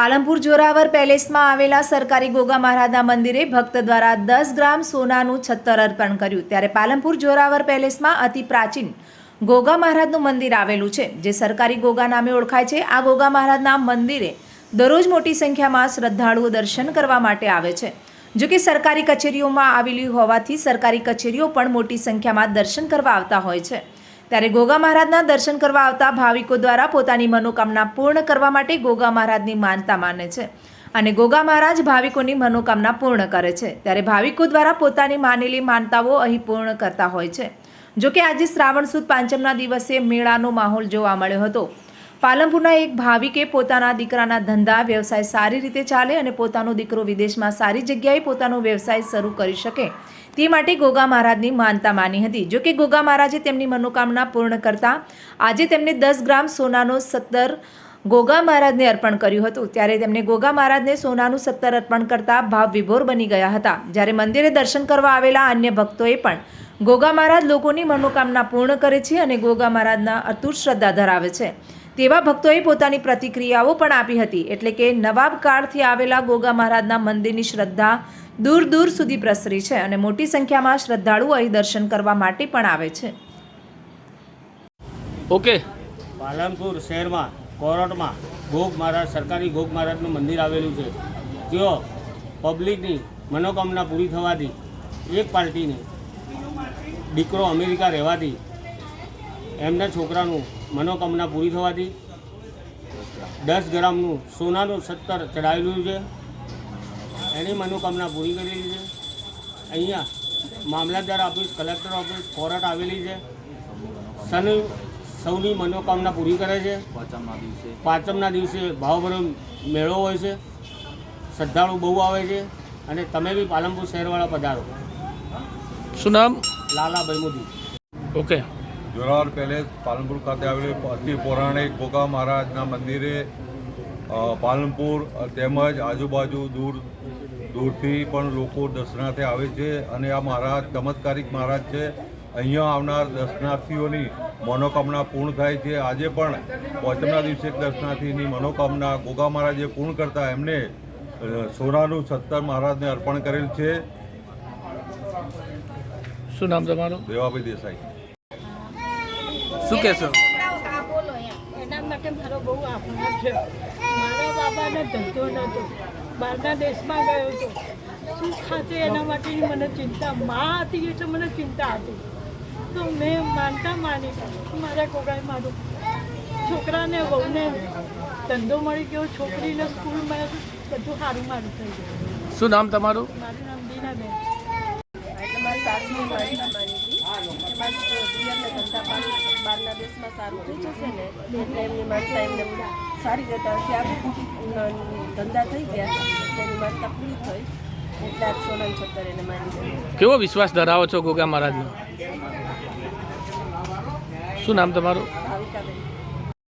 પાલનપુર જોરાવર પેલેસમાં આવેલા સરકારી ગોગા મહારાજના મંદિરે ભક્ત દ્વારા દસ ગ્રામ સોનાનું છત્તર અર્પણ કર્યું. ત્યારે પાલનપુર જોરાવર પેલેસમાં અતિ પ્રાચીન ગોગા મહારાજનું મંદિર આવેલું છે, જે સરકારી ગોગા નામે ઓળખાય છે. આ ગોગા મહારાજના મંદિરે દરરોજ મોટી સંખ્યામાં શ્રદ્ધાળુઓ દર્શન કરવા માટે આવે છે. જો કે સરકારી કચેરીઓમાં આવેલી હોવાથી સરકારી કચેરીઓ પણ મોટી સંખ્યામાં દર્શન કરવા આવતા હોય છે. ત્યારે ગોગા મહારાજના દર્શન કરવા આવતા ભાવિકો દ્વારા પોતાની મનોકામના પૂર્ણ કરવા માટે ગોગા મહારાજની માનતા માને છે. અને ગોગા મહારાજ ભાવિકોની મનોકામના પૂર્ણ કરે છે. ત્યારે ભાવિકો દ્વારા પોતાની માનેલી માનતાઓ અહીં પૂર્ણ કરતા હોય છે. જોકે આજે શ્રાવણ સુદ પાંચમના દિવસે મેળાનો માહોલ જોવા મળ્યો હતો. પાલનપુરના એક ભાવિકે પોતાના દીકરાના ધંધા, વ્યવસાય સારી રીતે ચાલે અને પોતાનો દીકરો વિદેશમાં સારી જગ્યાએ પોતાનો વ્યવસાય શરૂ કરી શકે. તે માટે ગોગા મહારાજની માનતા માની હતી. જો કે ગોગા મહારાજે તેમની મનોકામના પૂર્ણ કરતા આજે તેમને દસ ગ્રામ સોનાનો સત્તર ગોગા મહારાજને અર્પણ કર્યું હતું. ત્યારે તેમને ગોગા મહારાજને સોનાનું સત્તર અર્પણ કરતા ભાવ વિભોર બની ગયા હતા. જ્યારે મંદિરે દર્શન કરવા આવેલા અન્ય ભક્તોએ પણ ગોગા મહારાજ લોકોની મનોકામના પૂર્ણ કરે છે અને ગોગા મહારાજના અતુટ શ્રદ્ધા ધરાવે છે. તેવા ભક્તોએ પોતાની પ્રતિક્રિયાઓ પણ આપી હતી. એટલે કે નવાબ કાળથી આવેલા ગોગા મહારાજના મંદિરની શ્રદ્ધા દૂર દૂર સુધી પ્રસરી છે અને મોટી સંખ્યામાં શ્રદ્ધાળુઓ અહીં દર્શન કરવા માટે પણ આવે છે. ઓકે. પાલનપુર શહેરમાં કોરટમાં ગોગ મહારાજ સરકારી ગોગ મહારાજનું મંદિર આવેલું છે. તેઓ પબ્લિકની મનોકામના પૂરી થવાથી એક પાર્ટીને દીકરો અમેરિકા રહેવાથી એમના છોકરાનું મનોકામના પૂરી થવાથી દસ ગ્રામનું સોનાનું સત્તર ચડાવેલું છે. એની મનોકામના પૂરી કરેલી છે. અહીંયા મામલતદાર ઓફિસ કલેક્ટર ઓફિસ કોર્ટ આવેલી છે. સૌ સૌની મનોકામના પૂરી કરે છે. પાંચમના દિવસે. ભાવભરો મેળો હોય છે. શ્રદ્ધાળુ બહુ આવે છે. અને તમે બી પાલનપુર શહેરવાળા પધારો. શું નામ? લાલાભાઈ મોદી. ઓકે. જોરાવર પેલેસ પાલનપુર ખાતે આવેલું અતિ પૌરાણિક ગોગા મહારાજના મંદિરે પાલનપુર તેમજ આજુબાજુ દૂર દૂરથી પણ લોકો દર્શનાર્થે આવે છે અને આ મહારાજ ચમત્કારિક મહારાજ છે. અહીંયા આવનાર દર્શનાર્થીઓની મનોકામના પૂર્ણ થાય છે. આજે પણ પાંચમના દિવસે દર્શનાર્થીની મનોકામના ગોગા મહારાજે પૂર્ણ કરતા એમને સોનાનું સત્તર મહારાજને અર્પણ કરેલ છે. શું નામ તમારું? દેવાભાઈ દેસાઈ. શું કહેશો? આ બોલો એના માટે મારો બહુ આભાર છે. મારા બાબાને ધંધો નહોતો. બહારના દેશમાં ગયો હતો. શું ખાતે એના માટેની મને ચિંતા? મા હતી એટલે મને ચિંતા હતી. તો મેં માનતા માની મારા કોકાએ મારું છોકરાને વહુને ધંધો મળી ગયો. છોકરીને સ્કૂલમાં બધું સારું મારું થઈ ગયું. શું નામ તમારું? મારું નામ દીનાબેન એટલે મારી સાસુ મારી માની હતી એમાં દિયરને ધંધા પાણી બહારના દેશમાં સારું થઈ જશે ને એટલે એમની માનતા એમને સારી રીતે ત્યાં ધંધા થઈ ગયા એની માનતા પૂરી થઈ. એટલે આ સોનલ છત્તર એને માની કેવો વિશ્વાસ ધરાવો છો ગોગા મહારાજનો? શું નામ તમારું? ભાવિકાબેન.